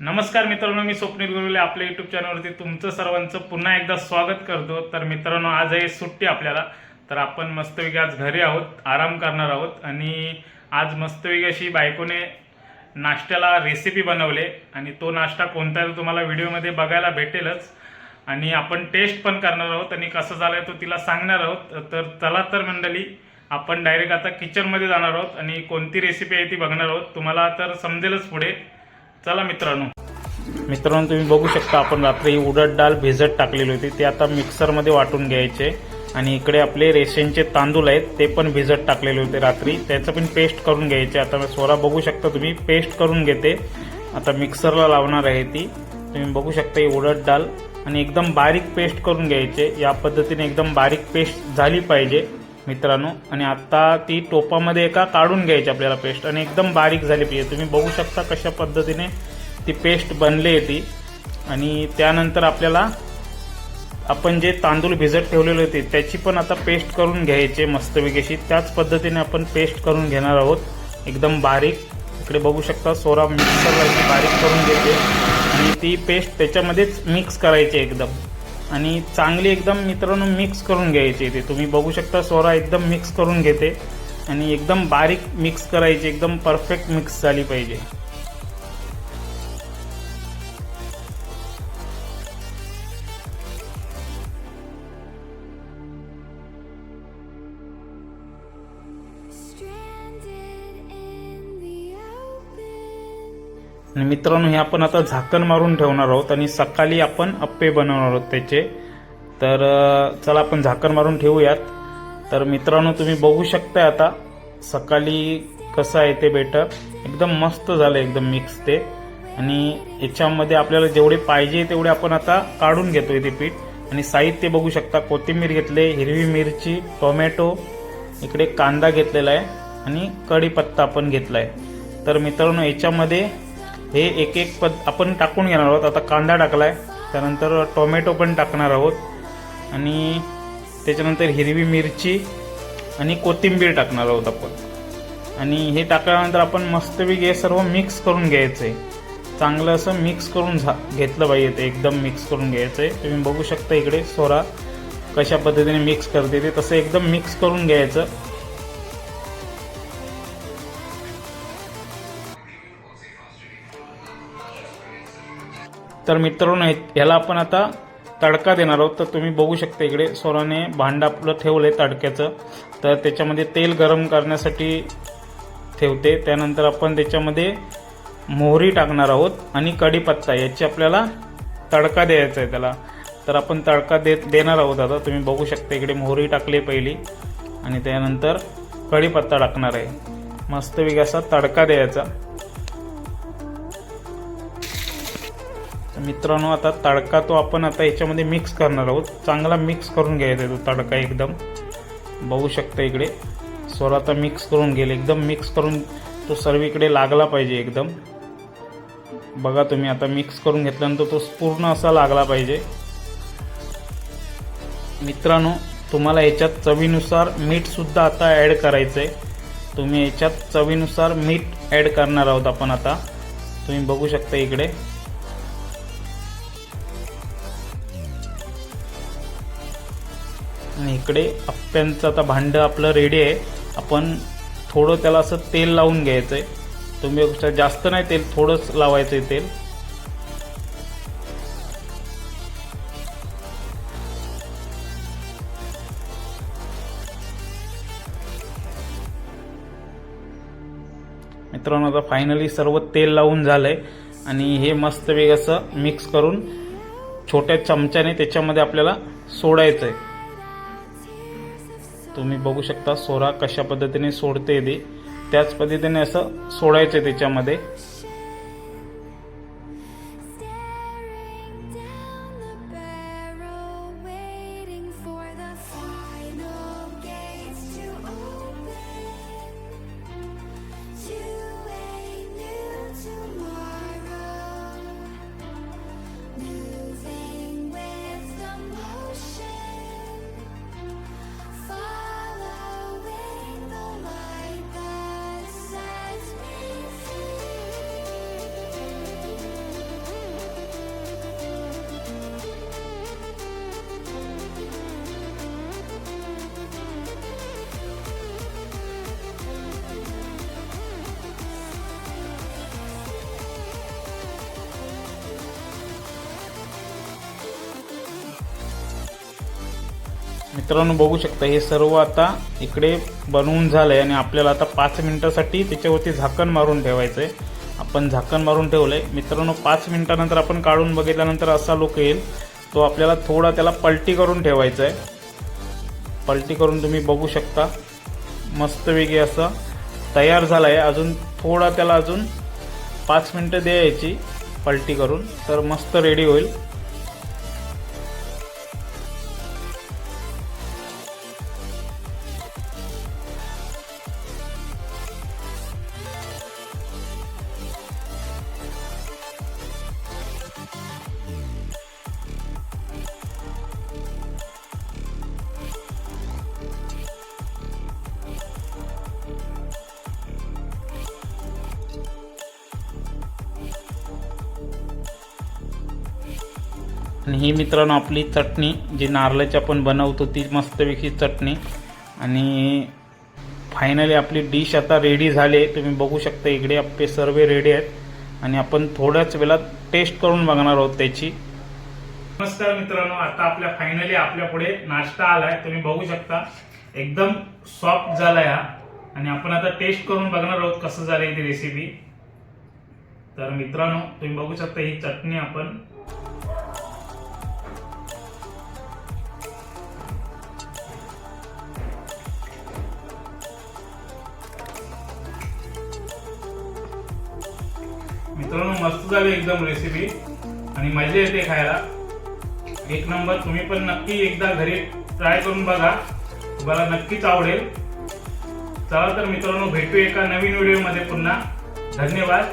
नमस्कार मित्रांनो मी स्वप्नील गुरुले आपल्या युट्यूब चॅनलवरती तुमचं सर्वांचं पुन्हा एकदा स्वागत करतो. तर मित्रांनो आज आहे सुट्टी आपल्याला. तर आपण मस्तपैकी आज घरी आहोत आराम करणार आहोत आणि आज मस्तपैकी अशी बायकोने नाश्त्याला रेसिपी बनवले आणि तो नाश्ता कोणता आहे तो तुम्हाला व्हिडिओमध्ये बघायला भेटेलच. आणि आपण टेस्ट पण करणार आहोत आणि कसं झालं आहे तो तिला सांगणार आहोत. तर चला तर मंडळी आपण डायरेक्ट आता किचनमध्ये जाणार आहोत आणि कोणती रेसिपी आहे ती बघणार आहोत. तुम्हाला तर समजेलच पुढे. चला मित्रांनो. मित्रांनो तुम्ही बघू शकता आपण रात्री उडद डाळ भिजत टाकलेली होती. ते आता मिक्सरमध्ये वाटून घ्यायचे. आणि इकडे आपले रेशनचे तांदूळ आहेत ते पण भिजत टाकलेले होते रात्री. त्याचं पण पेस्ट करून घ्यायचे. आता मी स्वरा बघू शकता तुम्ही पेस्ट करून घेते. आता मिक्सरला लावणार आहे ती. तुम्ही बघू शकता ही उडद डाळ. आणि एकदम बारीक पेस्ट करून घ्यायचे. या पद्धतीने एकदम बारीक पेस्ट झाली पाहिजे. मित्रांनो. आणि आता ती टोपामध्ये एका काढून घ्यायची आपल्याला पेस्ट आणि एकदम बारीक झाली पाहिजे तुम्ही बघू शकता कशा पद्धतीने ती पेस्ट बनली आहे ती. आणि त्यानंतर आपल्याला आपण जे तांदूळ भिजत ठेवलेले होते त्याची पण आता पेस्ट करून घ्यायचे मस्तपैकीशी. त्याच पद्धतीने आपण पेस्ट करून घेणार आहोत. एकदम बारीक. इकडे बघू शकता सोरा मिक्सरला बारीक करून घेते. आणि ती पेस्ट त्याच्यामध्येच मिक्स करायची एकदम. आणि चांगली एकदम मित्रांनो मिक्स करून घ्यायची ते. तुम्ही बघू शकता सोरा एकदम मिक्स करून घेते आणि एकदम बारीक मिक्स करायची एकदम परफेक्ट मिक्स झाली पाहिजे. आणि मित्रांनो हे आपण आता झाकण मारून ठेवणार आहोत आणि सकाळी आपण अप्पे बनवणार आहोत त्याचे. तर चला आपण झाकण मारून ठेवूयात. तर मित्रांनो तुम्ही बघू शकता आता सकाळी कसं आहे ते बेटर एकदम मस्त झालं एकदम मिक्स ते. आणि याच्यामध्ये आपल्याला जेवढे पाहिजे तेवढे आपण आता काढून घेतोय ते पीठ. आणि साहित्य बघू शकता. कोथिंबीर घेतले हिरवी मिरची टोमॅटो. इकडे कांदा घेतलेला आहे. आणि कढीपत्ता आपण घेतला आहे तर मित्रांनो याच्यामध्ये हे एक एक पद आपण टाकून घेणार आहोत. आता कांदा टाकलाय. त्यानंतर टोमॅटो पण टाकणार आहोत. आणि त्याच्यानंतर हिरवी मिरची आणि कोथिंबीर टाकणार आहोत आपण. आणि हे टाकल्यानंतर आपण मस्तपैकी हे सर्व मिक्स करून घ्यायचं. आहे चांगलं असं मिक्स करून झा घेतलं पाहिजे ते एकदम मिक्स करून घ्यायचं. आहे तुम्ही बघू शकता इकडे सोरा कशा पद्धतीने मिक्स करते ते. तसं एकदम मिक्स करून घ्यायचं. तर मित्रांनो हे- ह्याला आपण आता तडका देणार आहोत. तर तुम्ही बघू शकता इकडे सोराने भांड आपलं ठेवलं आहे तडक्याचं. तर त्याच्यामध्ये तेल गरम करण्यासाठी ठेवते. त्यानंतर आपण त्याच्यामध्ये मोहरी टाकणार आहोत आणि कढीपत्ता याची आपल्याला तडका द्यायचा आहे त्याला. तर आपण तडका दे देणार आहोत आता. तुम्ही बघू शकता इकडे मोहरी टाकली पहिली. आणि त्यानंतर कढीपत्ता टाकणार आहे. मस्तपैकी असा तडका द्यायचा. मित्रांनो आता तडका तो आपण आता याच्यामध्ये मिक्स करणार आहोत. चांगला मिक्स करून घ्यायचा आहे तो तडका एकदम. बघू शकता इकडे. स्वर आता मिक्स करून घेईल. एकदम मिक्स करून तो सर्व इकडे लागला पाहिजे एकदम. बघा तुम्ही आता मिक्स करून घेतल्यानंतर तो पूर्ण असा लागला पाहिजे. मित्रांनो तुम्हाला याच्यात चवीनुसार मीठसुद्धा आता ॲड करायचं आहे तुम्ही याच्यात चवीनुसार मीठ ॲड करणार आहोत आपण आता. तुम्ही बघू शकता इकडे. आणि इकडे अप्प्यांचं आता भांडं आपलं रेडी आहे. आपण थोडं त्याला असं तेल लावून घ्यायचं आहे तुम्ही जास्त नाही तेल थोडंच लावायचं आहे तेल. मित्रांनो आता फायनली सर्व तेल लावून झालंय. आणि हे मस्त वेग असं मिक्स करून छोट्या चमच्याने त्याच्यामध्ये आपल्याला सोडायचं आहे तुम्ही बघू शकता सोरा कशा पद्धतीने सोडते ते. त्याच पद्धतीने असं सोडायचं त्याच्यामध्ये. मित्रांनो बघू शकता हे सर्व आता इकडे बनवून झालं आहे आणि आपल्याला आता पाच मिनटासाठी त्याच्यावरती झाकण मारून ठेवायचं आहे आपण झाकण मारून ठेवलं आहे मित्रांनो पाच मिनटानंतर आपण काढून बघितल्यानंतर असा लोक येईल. तो आपल्याला थोडा त्याला पलटी करून ठेवायचा आहे पलटी करून तुम्ही बघू शकता. मस्तपैकी असं तयार झाला आहे अजून थोडा त्याला अजून पाच मिनटं द्यायची पलटी करून. तर मस्त रेडी होईल. आणि ही मित्रांनो आपली चटणी जी नारळाची आपण बनवतो ती मस्तपैकी चटणी. आणि फायनली आपली डिश आता रेडी झाली आहे. तुम्ही बघू शकता इकडे आपले सर्व रेडी आहेत. आणि आपण थोड्याच वेळात टेस्ट करून बघणार आहोत त्याची. नमस्कार मित्रांनो आता आपल्या फायनली आपल्या पुढे नाश्ता आहे तुम्ही बघू शकता एकदम सॉफ्ट झाला हा. आणि आपण आता टेस्ट करून बघणार आहोत कसं झालं ती रेसिपी तर मित्रांनो तुम्ही बघू शकता ही चटणी आपण मित्रांनो मस्त झाली एकदम रेसिपी आणि मजा येते खायला. एक नंबर तुम्ही पण नक्की एकदा घरी ट्राय करून बघा. तुम्हाला नक्कीच आवडेल. चला तर मित्रांनो भेटू एका नवीन व्हिडिओमध्ये पुन्हा. धन्यवाद.